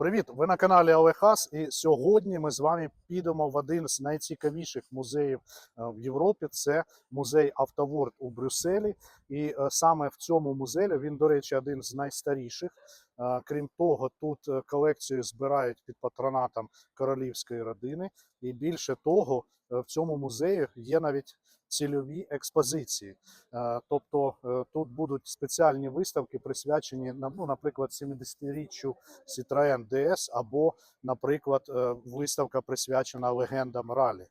Привіт! Ви на каналі Олехас, і сьогодні ми з вами підемо в один з найцікавіших музеїв е, в Європі. Це музей Автоворд у Брюсселі. І е, саме в цьому музеї він, до речі, один з найстаріших. Е, Крім того, тут колекцію збирають під патронатом королівської родини. І більше того, в цьому музеї є навіть цільові експозиції. Е, Тобто е, тут будуть спеціальні виставки, присвячені ну, наприклад, 70-річчю Citroën DS або, наприклад, е, виставка присвячена легендам ралі.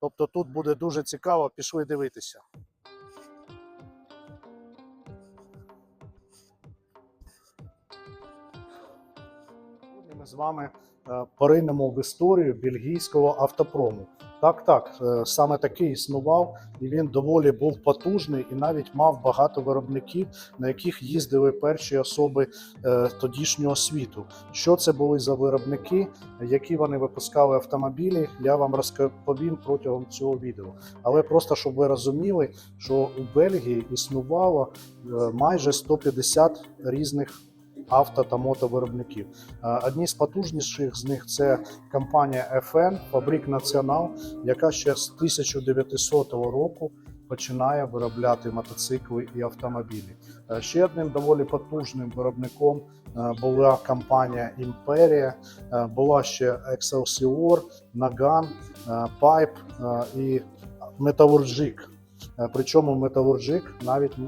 Тобто тут буде дуже цікаво, пішли дивитися. Ми з вами поринемо в історію бельгійського автопрому. Так, так, е, саме такий існував, і він доволі був потужний і навіть мав багато виробників, на яких їздили перші особи е, тодішнього світу. Що це були за виробники, які вони випускали автомобілі, я вам розповім протягом цього відео. Але просто щоб ви розуміли, що у Бельгії існувало е, майже 150 різних авто та мотовиробників. Е, Одні з потужніших з них це компанія FN, Фабрик Націонал, яка ще з 1900 року починає виробляти мотоцикли і автомобілі. Е, Ще одним доволі потужним виробником е, була компанія Імперія, була ще Excelsior, Pipe е, і Металурджик. Е, Причому металурджик навіть е,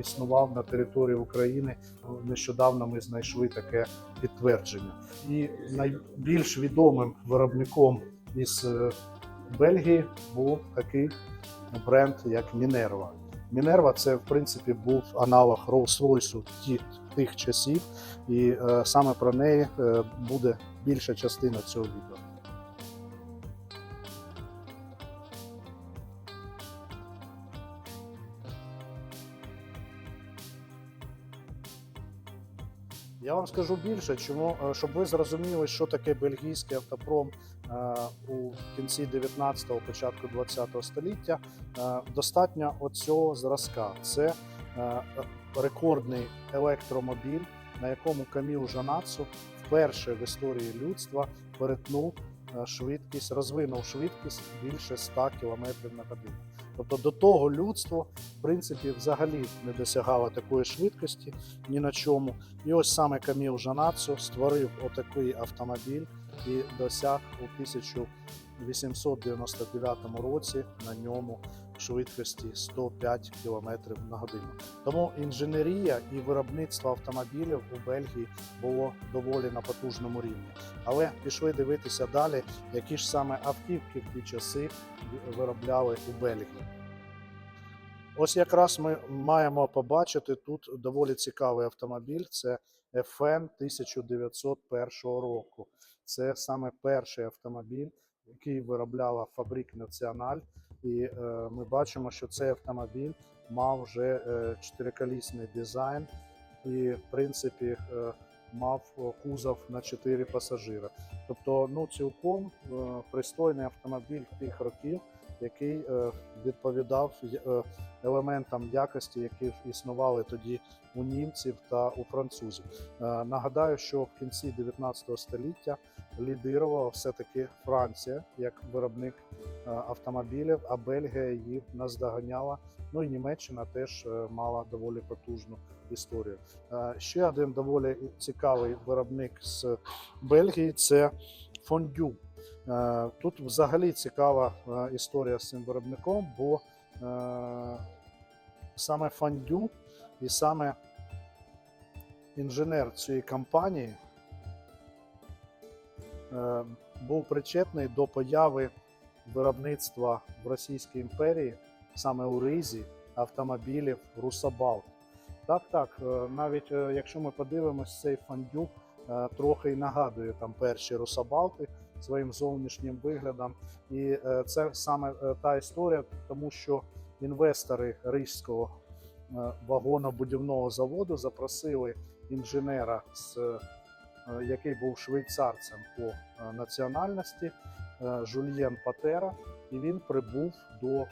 існував на території України. Нещодавно ми знайшли таке підтвердження. І найбільш відомим виробником із е, Бельгії був такий бренд, як Мінерва. Мінерва це в принципі був аналог Rolls-Royce тих часів, і саме про неї буде більша частина цього відео. Я вам скажу більше, чому е, щоб ви зрозуміли, що таке бельгійський автопром е, у кінці 19-го, початку 20-го століття. е, Достатньо оцього зразка. Це рекордний електромобіль, на якому Каміл Жанацу вперше в історії людства перетнув швидкість, розвинув швидкість більше 100 км на годину. Тобто до того людство, в принципі, взагалі не досягало такої швидкості ні на чому. І ось саме Каміл Жанацу створив отакий автомобіль і досяг у 1899 році на ньому швидкості 105 км на годину. Тому інженерія і виробництво автомобілів у Бельгії було доволі на потужному рівні. Але пішли дивитися далі, які ж саме автівки в ті часи виробляли у Бельгії. Ось якраз ми маємо побачити тут доволі цікавий автомобіль. Це FN 1901 року. Це саме перший автомобіль, який виробляла Фабрик Національ. І е, ми бачимо, що цей автомобіль мав вже е, чотириколісний дизайн і, в принципі, е, мав кузов на 4 пасажира. Тобто, ну цілком пристойний автомобіль тих років, який е, відповідав е, елементам якості, які існували тоді у німців та у французів. Е, Нагадаю, що в кінці 19 століття лідирувала все-таки Франція як виробник автомобілів, а Бельгія її наздоганяла. Ну і Німеччина теж мала доволі потужну історію. Ще один доволі цікавий виробник з Бельгії це фондю. Е, Тут взагалі цікава е, історія з цим виробником, бо е, саме фондю і саме інженер цієї компанії був причетний до появи виробництва в Російській імперії, саме у Ризі, автомобілів Русабалт. Так, так, навіть якщо ми подивимось, цей фондюк е, трохи й нагадує там перші Русабалти своїм зовнішнім виглядом. І е, це саме е, та історія, тому що інвестори Ризького е, вагонобудівного заводу запросили інженера, який був швейцарцем по національності, Жульєн Патера, і він прибув до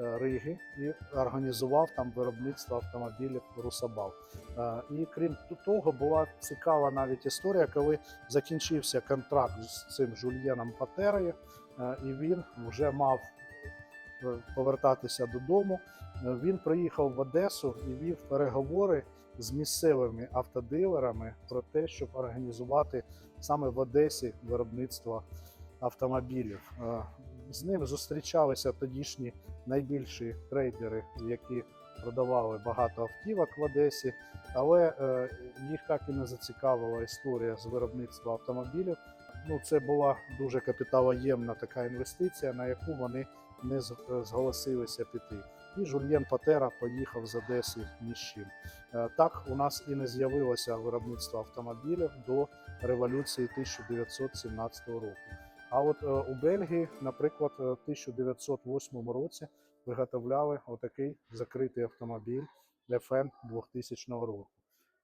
Риги і організував там виробництво автомобілів Русабал. Е, І крім того, була цікава навіть історія, коли закінчився контракт з цим Жульєном Патерою, е, і він вже мав е, повертатися додому. Е, Він приїхав в Одесу і вів переговори з місцевими автодилерами про те, щоб організувати саме в Одесі виробництво автомобілів. З ним зустрічалися тодішні найбільші трейдери, які продавали багато автівок в Одесі, але е, їх так і не зацікавила історія з виробництва автомобілів. Ну, це була дуже капіталоємна така інвестиція, на яку вони не е, зголосилися піти. І Жульєн Патера поїхав з Одеси ні з чим. Е, Так у нас і не з'явилося виробництво автомобілів до революції 1917 року. А от е, у Бельгії, наприклад, е, в 1908 році виготовляли отакий закритий автомобіль FN 2000 року.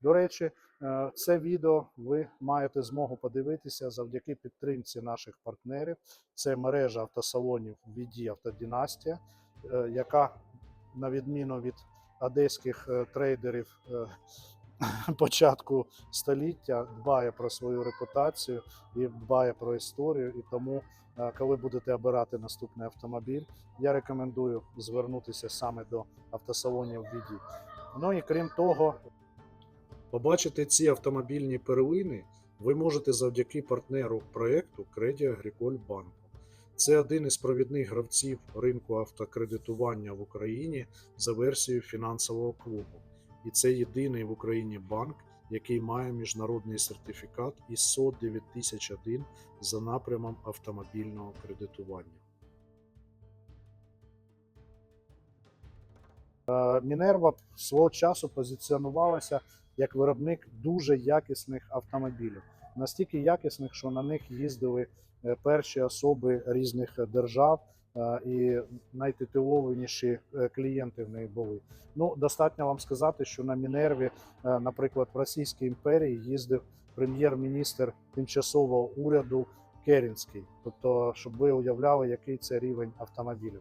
До речі, е, це відео ви маєте змогу подивитися завдяки підтримці наших партнерів. Це мережа автосалонів VD Автодинастія, е, яка, на відміну від одеських трейдерів початку століття, дбає про свою репутацію і дбає про історію. І тому, е, коли будете обирати наступний автомобіль, я рекомендую звернутися саме до автосалонів VD. Ну і крім того, Побачити ці автомобільні перлини ви можете завдяки партнеру проєкту Credit Agricole Bank. Це один із провідних гравців ринку автокредитування в Україні за версією фінансового клубу. І це єдиний в Україні банк, який має міжнародний сертифікат ISO 9001 за напрямом автомобільного кредитування. Е, Мінерва свого часу позиціонувалася як виробник дуже якісних автомобілів, настільки якісних, що на них їздили е, перші особи різних держав, і найтитулованіші е, клієнти в неї були. Ну, достатньо вам сказати, що на Мінерві, е, наприклад, в Російській імперії їздив прем'єр-міністр тимчасового уряду Керінський. Тобто, щоб ви уявляли, який це рівень автомобілів.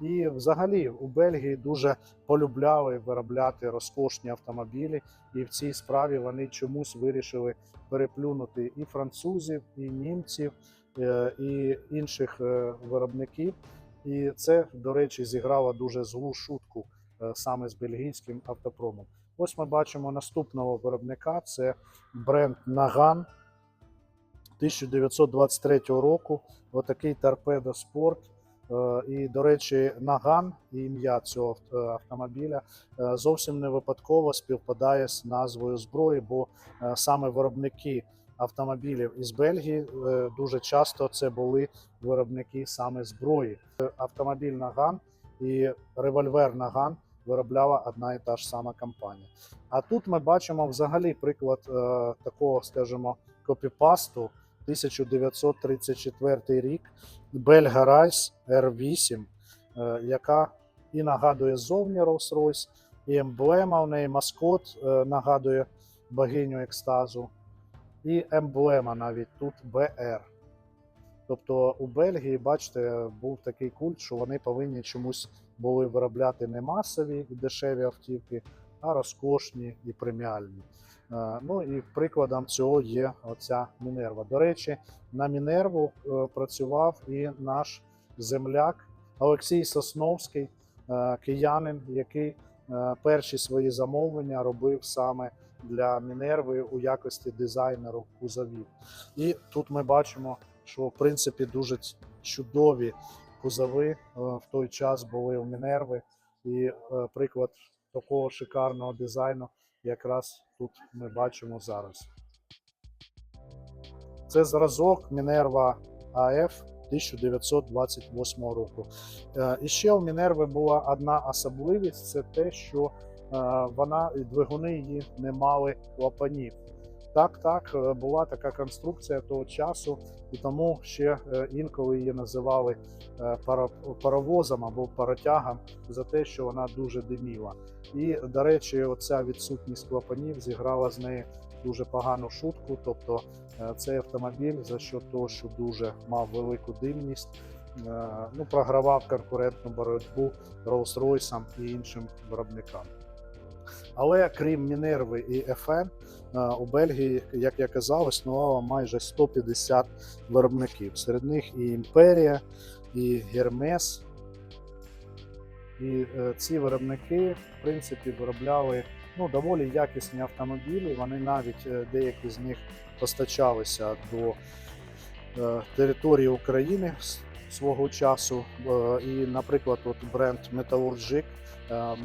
І взагалі у Бельгії дуже полюбляли виробляти розкошні автомобілі, і в цій справі вони чомусь вирішили переплюнути і французів, і німців, і інших е, виробників. І це, до речі, зіграло дуже злу шутку е, саме з бельгійським автопромом. Ось ми бачимо наступного виробника: це бренд Наган 1923 року. Отакий торпедо спорт. Е, І, до речі, Наган і ім'я цього е, автомобіля е, зовсім не випадково співпадає з назвою зброї, бо е, саме виробники автомобілів із Бельгії е, дуже часто це були виробники саме зброї. Автомобіль Наган і револьвер Наган виробляла одна і та ж сама компанія. А тут ми бачимо взагалі приклад е, такого, скажімо, копіпасту 1934 рік. Бельга Райс R8, е, яка і нагадує зовні Rolls-Royce, і емблема в неї маскот е, нагадує богиню екстазу, і емблема навіть тут BR. Тобто у Бельгії, бачите, був такий культ, що вони повинні чомусь були виробляти не масові і дешеві автівки, а розкошні і преміальні. Е, Ну і прикладом цього є оця Мінерва. До речі, на Мінерву е, працював і наш земляк Олексій Сосновський, е, киянин, який перші свої замовлення робив саме для Мінерви у якості дизайнеру кузовів. І тут ми бачимо, що в принципі дуже чудові кузови е, в той час були у Мінерви. І е, приклад такого шикарного дизайну якраз тут ми бачимо зараз. Це зразок Мінерва АФ 1928 року. Е, І ще у Мінерви була одна особливість: це те, що вона і двигуни її не мали клапанів. Так, так, е, була така конструкція того часу, і тому ще е, інколи її називали е, паровозом або паротягом за те, що вона дуже диміла. І, до речі, оця відсутність клапанів зіграла з неї дуже погану шутку. Тобто е, цей автомобіль за що того, що дуже мав велику димність, е, ну, програвав конкурентну боротьбу Rolls-Royce і іншим виробникам. Але крім Мінерви і FN, е, у Бельгії, як я казав, існувало майже 150 виробників. Серед них і Імперія, і Гермес. І е, ці виробники, в принципі, виробляли ну, доволі якісні автомобілі. Вони навіть е, деякі з них постачалися до території України свого часу. І, наприклад, от бренд Металурджик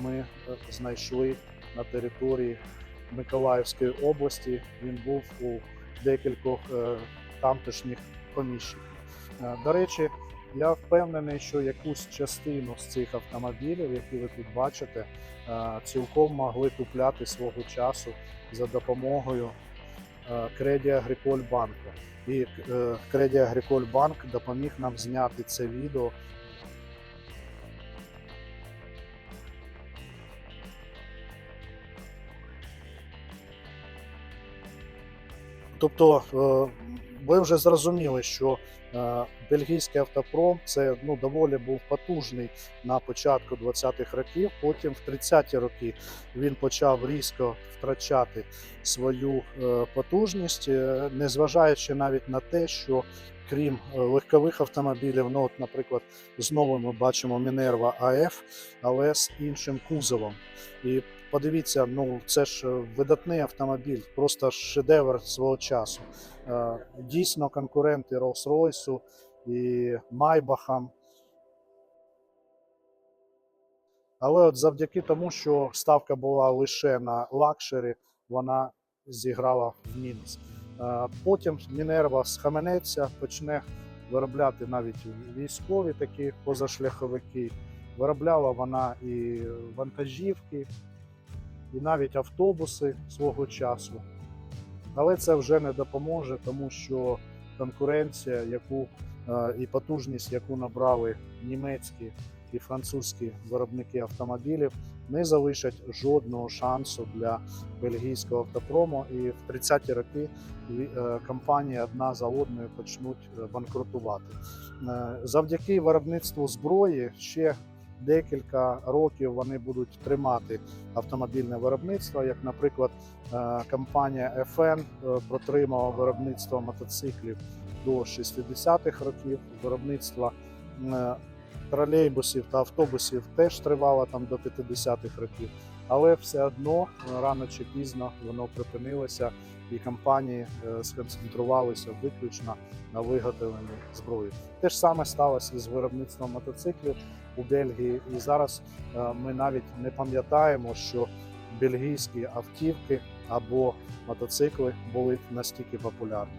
ми е, знайшли на території Миколаївської області. Він був у декількох е, тамтешніх поміщиків. Е, До речі, я впевнений, що якусь частину з цих автомобілів, які ви тут бачите, е, цілком могли купляти свого часу за допомогою Agricole банку. І е, Agricole Bank допоміг нам зняти це відео. Тобто, е, ви вже зрозуміли, що е, бельгійський автопром це ну, доволі був потужний на початку 20-х років. Потім в 30-ті роки він почав різко втрачати свою е, потужність, незважаючи навіть на те, що крім легкових автомобілів, ну от, наприклад, знову ми бачимо Мінерва АФ, але з іншим кузовом. І подивіться, ну це ж е, видатний автомобіль, просто шедевр свого часу. Е, Дійсно, конкуренти Rolls-Royce і Майбахам. Але от завдяки тому, що ставка була лише на лакшері, вона зіграла в мінус. Е, Потім Мінерва схаменеться, почне виробляти навіть військові такі позашляховики. Виробляла вона і вантажівки, і навіть автобуси свого часу. Але це вже не допоможе, тому що конкуренція, яку е, і потужність, яку набрали німецькі і французькі виробники автомобілів, не залишать жодного шансу для бельгійського автопрому. І в 30-ті роки е, компанії одна за одною почнуть е, банкрутувати. Завдяки виробництву зброї ще декілька років вони будуть тримати автомобільне виробництво, як, наприклад, е, компанія FN е, протримала виробництво мотоциклів до 60-х років. Виробництво е, тролейбусів та автобусів теж тривало там до 50-х років. Але все одно рано чи пізно воно припинилося, і компанії сконцентрувалися виключно на виготовленні зброї. Те ж саме сталося з виробництвом мотоциклів у Бельгії. І зараз е, ми навіть не пам'ятаємо, що бельгійські автівки або мотоцикли були настільки популярні.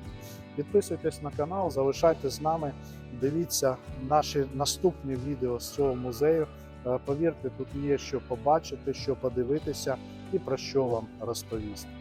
Підписуйтесь на канал, залишайтесь з нами, дивіться наші наступні відео з цього музею. Е, Повірте, тут є що побачити, що подивитися і про що вам розповісти.